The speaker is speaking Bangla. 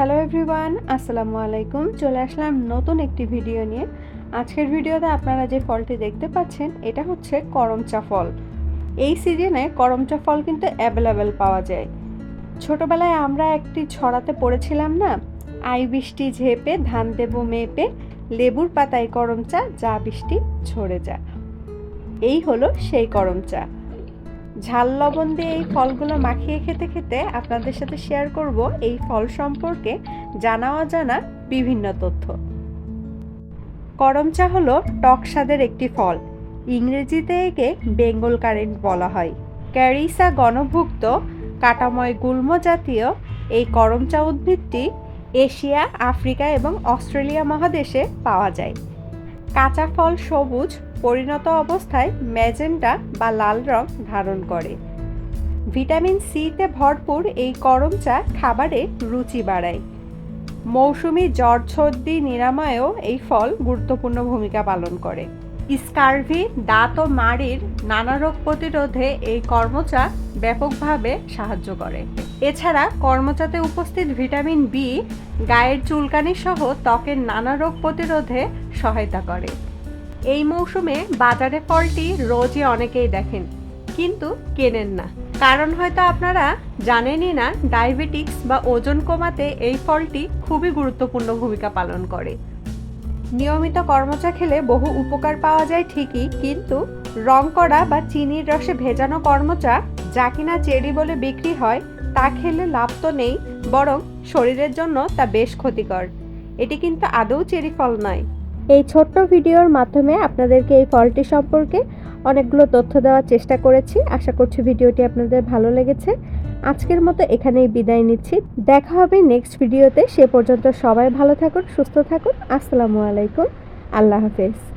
হ্যালো এভরিওয়ান, আসসালামু আলাইকুম। চলে আসলাম নতুন একটি ভিডিও নিয়ে। আজকের ভিডিওতে আপনারা যে ফলটি দেখতে পাচ্ছেন, এটা হচ্ছে করমচা ফল। এই সিজনে করমচা ফল কিন্তু অ্যাভেলেবেল পাওয়া যায়। ছোটবেলায় আমরা একটি ছড়াতে পড়েছিলাম না, আই বৃষ্টি ঝেপে, ধান দেব মেপে, লেবুর পাতায় করমচা, যা বৃষ্টি ঝরে যা এই হলো সেই করমচা। ঝাল লবণ দিয়ে এই ফলগুলো মাখিয়ে খেতে খেতে আপনাদের সাথে শেয়ার করব এই ফল সম্পর্কে জানা অজানা বিভিন্ন তথ্য। করমচা হলো টক স্বাদের একটি ফল। ইংরেজিতে একে বেঙ্গল কারেন্ট বলা হয়। ক্যারিসা গণভুক্ত কাটাময় গুল্ম জাতীয় এই করমচা উদ্ভিদটি এশিয়া, আফ্রিকা এবং অস্ট্রেলিয়া মহাদেশে পাওয়া যায়। কাঁচা ফল সবুজ, পরিণত অবস্থায় ম্যাজেন্ডা বা লাল রং ধারণ করে। ভিটামিন সিতে ভরপুর এই করম চা খাবারে রুচি বাড়ায়। মৌসুমি জ্বর সর্দি নিরাময়েও এই ফল গুরুত্বপূর্ণ ভূমিকা পালন করে। স্কার্ভি, দাঁত ও মাড়ির নানা রোগ প্রতিরোধে এই কর্মচা ব্যাপকভাবে সাহায্য করে। এছাড়া কর্মচাতে উপস্থিত ভিটামিন বি, গায়ের চুলকানি সহ ত্বকের নানা রোগ প্রতিরোধে সহায়তা করে। এই মৌসুমে বাজারে ফলটি রোজই অনেকেই দেখেন, কিন্তু কেনেন না। কারণ হয়তো আপনারা জানেনই না, ডায়াবেটিক্স বা ওজন কমাতে এই ফলটি খুবই গুরুত্বপূর্ণ ভূমিকা পালন করে। নিয়মিত কর্মচা খেলে বহু উপকার পাওয়া যায় ঠিকই, কিন্তু রং করা বা চিনির রসে ভেজানো কর্মচা, যা কিনা চেরি বলে বিক্রি হয়, তা খেলে লাভ তো নেই, বরং শরীরের জন্য তা বেশ ক্ষতিকর। এটি কিন্তু আদৌ চেরি ফল নয়। এই ছোট্ট ভিডিওর মাধ্যমে আপনাদেরকে এই ফলটি সম্পর্কে অনেকগুলো তথ্য দেওয়ার চেষ্টা করেছি। আশা করছি ভিডিওটি আপনাদের ভালো লেগেছে। আজকের মতো এখানেই বিদায় নিচ্ছি। দেখা হবে নেক্সট ভিডিওতে সে পর্যন্ত সবাই ভালো থাকুন, সুস্থ থাকুন। আসসালামু আলাইকুম। আল্লাহ হাফেজ।